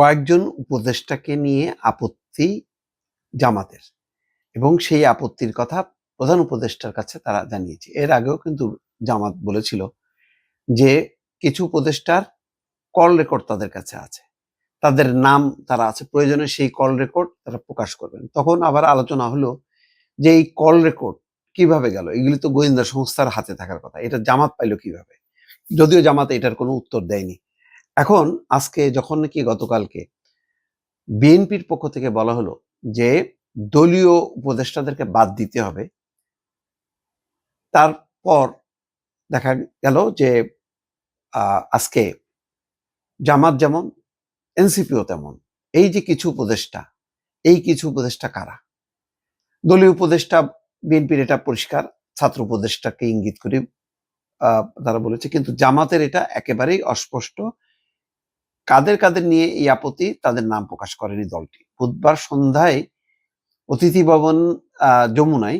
কয়েকজন উপদেষ্টাকে নিয়ে আপত্তি জামাতের এবং সেই আপত্তির কথা প্রধান উপদেষ্টার কাছে তারা জানিয়েছে। এর আগেও কিন্তু জামাত বলেছিল যে কিছু উপদেষ্টার কল রেকর্ড তাদের কাছে আছে। তাদের নাম তারা আছে, প্রয়োজনে সেই কল রেকর্ড তারা প্রকাশ করবেন। তখন আবার আলোচনা হলো যে এই কল রেকর্ড কীভাবে গেল? এগুলি তো গোয়েন্দা সংস্থার হাতে থাকার কথা। এটা জামাত পাইলো কীভাবে? যদিও জামাত এটার কোনো উত্তর দেয়নি। এখন আজকে যখন নাকি গতকালকে বিএনপির পক্ষ থেকে বলা হলো যে দলীয় উপদেষ্টাদেরকে বাদ দিতে হবে, তারপর দেখা গেল যে আজকে জামাত যেমন, এনসিপিও তেমন। এই যে কিছু উপদেষ্টা, এই কিছু উপদেষ্টা কারা? দলীয় উপদেষ্টা বিএনপির এটা পরিষ্কার, ছাত্র উপদেষ্টাকে ইঙ্গিত করে তারা বলেছে, কিন্তু জামাতের এটা একেবারেই অস্পষ্ট কাদের কাদের নিয়ে এই আপত্তি তাদের নাম প্রকাশ করেনি দলটি। বুধবার সন্ধ্যায় অতিথি ভবন যমুনায়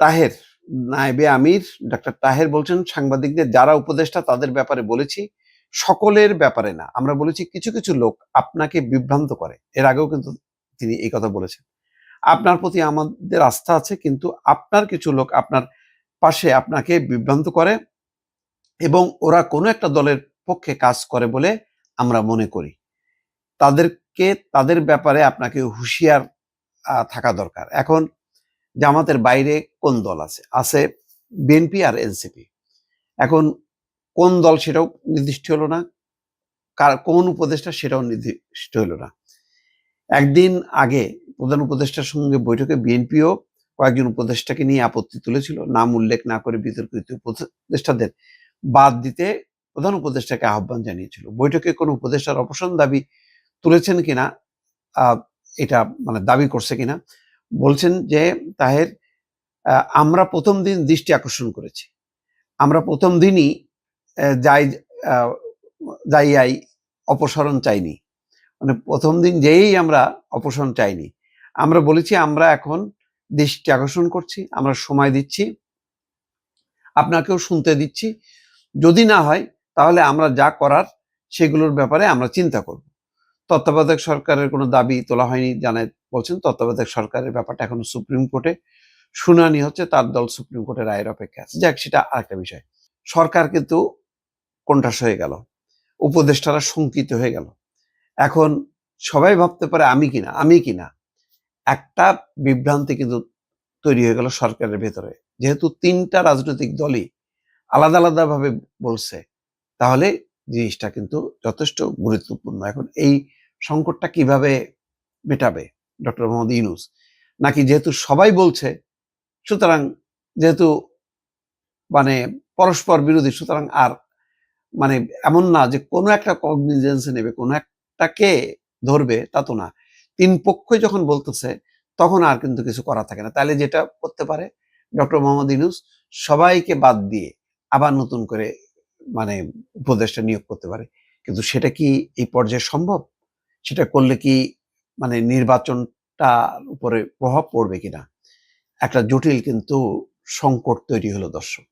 তাহের নায়েবে আমির ডক্টর তাহের বলছেন, সাংবাদিকদের যারা উপদেষ্টা তাদের ব্যাপারে বলেছি, সকলের ব্যাপারে না। আমরা বলেছি, কিছু কিছু লোক আপনাকে বিভ্রান্ত করে। এর আগেও কিন্তু তিনি এই কথা বলেছেন। আপনার প্রতি আমাদের আস্থা আছে, কিন্তু আপনার কিছু লোক আপনার পাশে আপনাকে বিভ্রান্ত করে এবং ওরা কোনো একটা দলের পক্ষে কাজ করে বলে আমরা মনে করি। তাদেরকে, তাদের ব্যাপারে আপনাকে হুঁশিয়ার থাকা দরকার। এখন জামাতের বাইরে কোন দল আছে? আছে বিএনপি আর এনসিপি এখন কোন দল সেটাও নির্দিষ্ট হলো না, কার, কোন উপদেষ্টা সেটাও নির্দিষ্ট হলো না। একদিন আগে প্রধান উপদেষ্টার সঙ্গে বৈঠকে বিএনপিও কয়েকজন উপদেষ্টাকে নিয়ে আপত্তি তুলেছিল, নাম উল্লেখ না করে বিতর্কিত উপদেষ্টাদের বাদ দিতে প্রধান উপদেষ্টাকে আহ্বান জানিয়েছিল। বৈঠকে কোনো উপদেষ্টার অপসারণ দাবি তুলেছেন কিনা এটা মানে দাবি করছে কিনা, বলছেন যে তাহের আমরা প্রথম দিন দৃষ্টি আকর্ষণ করেছি। আমরা প্রথম দিনই যাই যাই যাইয়াই অপসারণ চাইনি। মানে প্রথম দিন যেই আমরা অপসারণ চাইনি। আমরা বলেছি, আমরা এখন দৃষ্টি আকর্ষণ করছি, আমরা সময় দিচ্ছি, আপনাকেও শুনতে দিচ্ছি। যদি না হয় তাহলে আমরা যা করার সেগুলোর ব্যাপারে আমরা চিন্তা করব। তত্ত্বাবধায়ক সরকারের কোনো দাবি তোলা হয়নি, জানায়, বলছেন তত্ত্বাবধায়ক সরকারের ব্যাপারটা এখনও সুপ্রিম কোর্টে। শুনানি হচ্ছে তার দল সুপ্রিম কোর্টের রায়ের অপেক্ষা আছে। যাক, সেটা আরেকটা বিষয়। সরকার কিন্তু কোণঠাস হয়ে গেল। উপদেষ্টারা শঙ্কিত হয়ে গেল। এখন সবাই ভাবতে পারে আমি কিনা আমি কিনা। একটা বিভ্রান্তি কিন্তু তৈরি হয়ে গেল সরকারের ভেতরে। যেহেতু তিনটা রাজনৈতিক দলই আলাদা আলাদাভাবে বলছে তাহলে জিনিসটা কিন্তু যথেষ্ট গুরুত্বপূর্ণ। এখন এই সংকটটা কীভাবে মেটাবে? ডক্টর মোহাম্মদ ইউনুস? নাকি যেহেতু সবাই বলছে, সুতরাং যেহেতু মানে পরস্পর বিরোধী, সুতরাং আর মানে এমন না যে কোনো একটা কগনিজেন্সে নেবে, কোনো একটাকে ধরবে, তা তো না। তিন পক্ষই যখন বলতেছে, তখন আর কিন্তু কিছু করা থাকে না। তাহলে যেটা করতে পারে ডক্টর মোহাম্মদ ইউনুস? সবাইকে বাদ দিয়ে আবার নতুন করে মানে উপদেষ্টা নিয়োগ করতে পারে। কিন্তু সেটা কি এই পর্যায়ে সম্ভব? সেটা করলে কি মানে নির্বাচনটা উপরে প্রভাব পড়বে কিনা? একটা জটিল কিন্তু সংকট তৈরি হলো দর্শক।